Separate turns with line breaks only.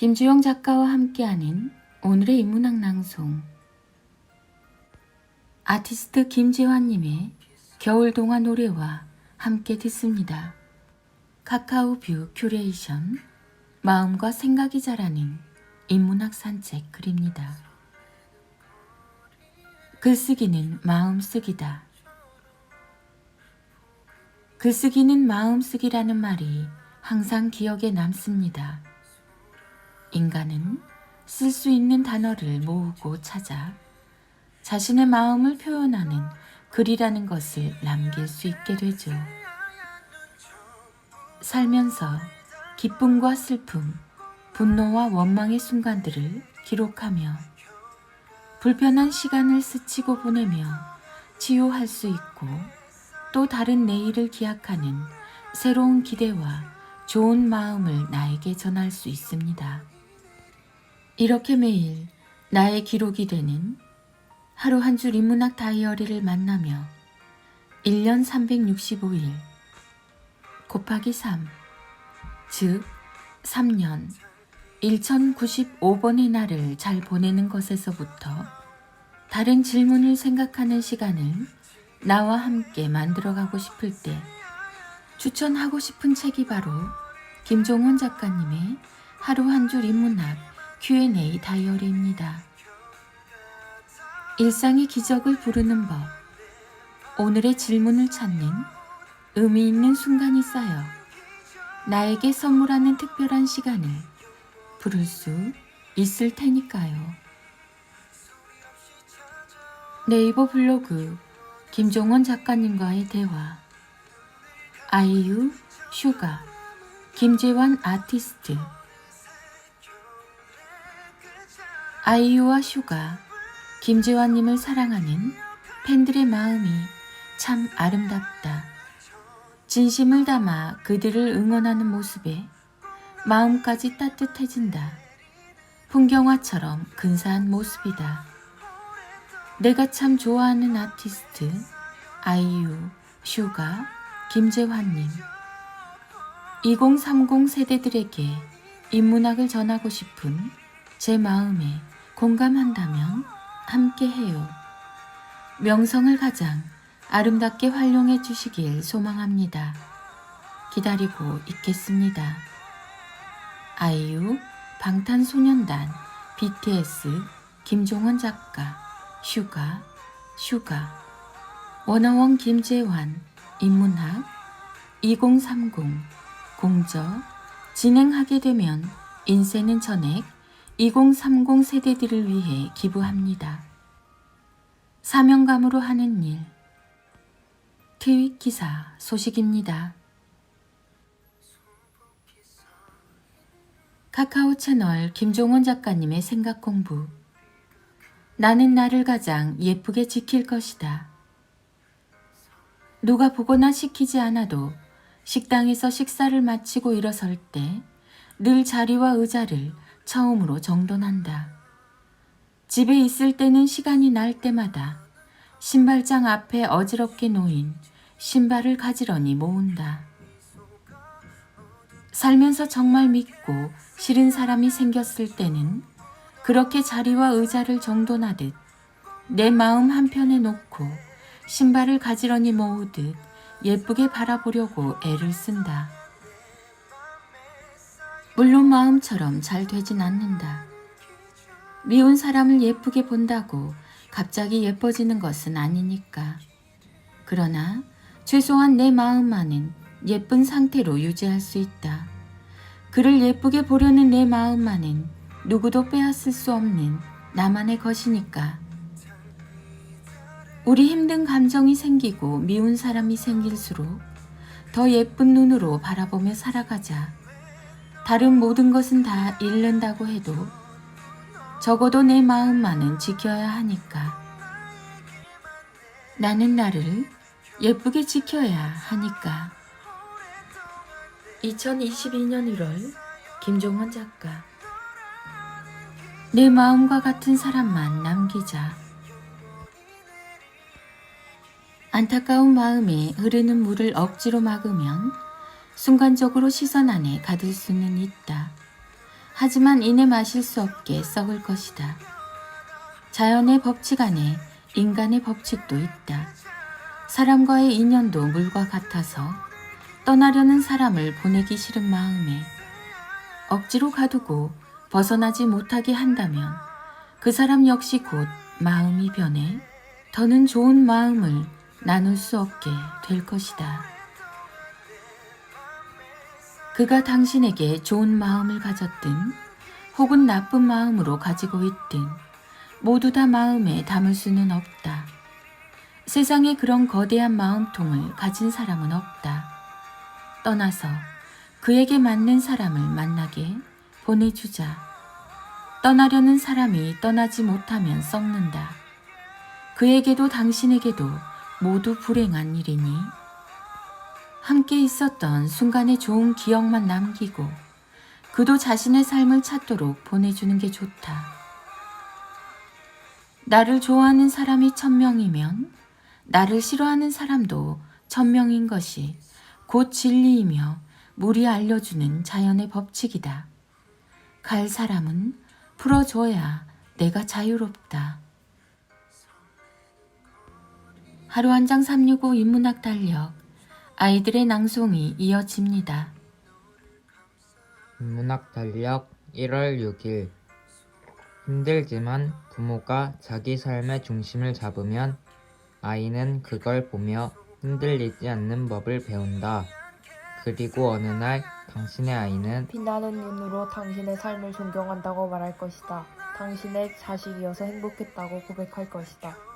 김주영 작가와 함께하는 오늘의 인문학 낭송 아티스트 김재환님의 겨울 동화 노래와 함께 듣습니다. 카카오뷰 큐레이션 마음과 생각이 자라는 인문학 산책 글입니다. 글쓰기는 마음쓰기다. 글쓰기는 마음쓰기라는 말이 항상 기억에 남습니다. 인간은 쓸 수 있는 단어를 모으고 찾아 자신의 마음을 표현하는 글이라는 것을 남길 수 있게 되죠. 살면서 기쁨과 슬픔, 분노와 원망의 순간들을 기록하며 불편한 시간을 스치고 보내며 치유할 수 있고 또 다른 내일을 기약하는 새로운 기대와 좋은 마음을 나에게 전할 수 있습니다. 이렇게 매일 나의 기록이 되는 하루 한 줄 인문학 다이어리를 만나며 1년 365일 곱하기 3, 즉 3년 1095번의 날을 잘 보내는 것에서부터 다른 질문을 생각하는 시간을 나와 함께 만들어가고 싶을 때 추천하고 싶은 책이 바로 김종원 작가님의 하루 한 줄 인문학 Q&A 다이어리입니다. 일상의 기적을 부르는 법, 오늘의 질문을 찾는 의미 있는 순간이 쌓여 나에게 선물하는 특별한 시간을 부를 수 있을 테니까요. 네이버 블로그 김종원 작가님과의 대화 아이유, 슈가, 김재환 아티스트 아이유와 슈가, 김재환님을 사랑하는 팬들의 마음이 참 아름답다. 진심을 담아 그들을 응원하는 모습에 마음까지 따뜻해진다. 풍경화처럼 근사한 모습이다. 내가 참 좋아하는 아티스트 아이유, 슈가, 김재환님 2030 세대들에게 인문학을 전하고 싶은 제 마음에 공감한다면 함께 해요. 명성을 가장 아름답게 활용해 주시길 소망합니다. 기다리고 있겠습니다. 아이유, 방탄소년단, BTS, 김종원 작가, 슈가, 슈가, 원어원 김재환, 인문학, 2030, 공저, 진행하게 되면 인쇄는 전액 2030 세대들을 위해 기부합니다. 사명감으로 하는 일. 트윗 기사 소식입니다. 카카오 채널 김종원 작가님의 생각 공부. 나는 나를 가장 예쁘게 지킬 것이다. 누가 보거나 시키지 않아도 식당에서 식사를 마치고 일어설 때 늘 자리와 의자를 처음으로 정돈한다. 집에 있을 때는 시간이 날 때마다 신발장 앞에 어지럽게 놓인 신발을 가지런히 모은다. 살면서 정말 믿고 싫은 사람이 생겼을 때는 그렇게 자리와 의자를 정돈하듯 내 마음 한편에 놓고 신발을 가지런히 모으듯 예쁘게 바라보려고 애를 쓴다. 물론 마음처럼 잘 되진 않는다. 미운 사람을 예쁘게 본다고 갑자기 예뻐지는 것은 아니니까. 그러나 최소한 내 마음만은 예쁜 상태로 유지할 수 있다. 그를 예쁘게 보려는 내 마음만은 누구도 빼앗을 수 없는 나만의 것이니까. 우리 힘든 감정이 생기고 미운 사람이 생길수록 더 예쁜 눈으로 바라보며 살아가자. 다른 모든 것은 다 잃는다고 해도 적어도 내 마음만은 지켜야 하니까. 나는 나를 예쁘게 지켜야 하니까. 2022년 1월 김종원 작가 내 마음과 같은 사람만 남기자. 안타까운 마음에 흐르는 물을 억지로 막으면 순간적으로 시선 안에 가둘 수는 있다. 하지만 이내 마실 수 없게 썩을 것이다. 자연의 법칙 안에 인간의 법칙도 있다. 사람과의 인연도 물과 같아서 떠나려는 사람을 보내기 싫은 마음에 억지로 가두고 벗어나지 못하게 한다면 그 사람 역시 곧 마음이 변해 더는 좋은 마음을 나눌 수 없게 될 것이다. 그가 당신에게 좋은 마음을 가졌든 혹은 나쁜 마음으로 가지고 있든 모두 다 마음에 담을 수는 없다. 세상에 그런 거대한 마음통을 가진 사람은 없다. 떠나서 그에게 맞는 사람을 만나게 보내주자. 떠나려는 사람이 떠나지 못하면 썩는다. 그에게도 당신에게도 모두 불행한 일이니 함께 있었던 순간의 좋은 기억만 남기고 그도 자신의 삶을 찾도록 보내주는 게 좋다. 나를 좋아하는 사람이 천명이면 나를 싫어하는 사람도 천명인 것이 곧 진리이며 물이 알려주는 자연의 법칙이다. 갈 사람은 풀어줘야 내가 자유롭다. 하루 한 장 365 인문학 달력 아이들의 낭송이 이어집니다.
인문학 달력 1월 6일 힘들지만 부모가 자기 삶의 중심을 잡으면 아이는 그걸 보며 흔들리지 않는 법을 배운다. 그리고 어느 날 당신의 아이는
빛나는 눈으로 당신의 삶을 존경한다고 말할 것이다. 당신의 자식이어서 행복했다고 고백할 것이다.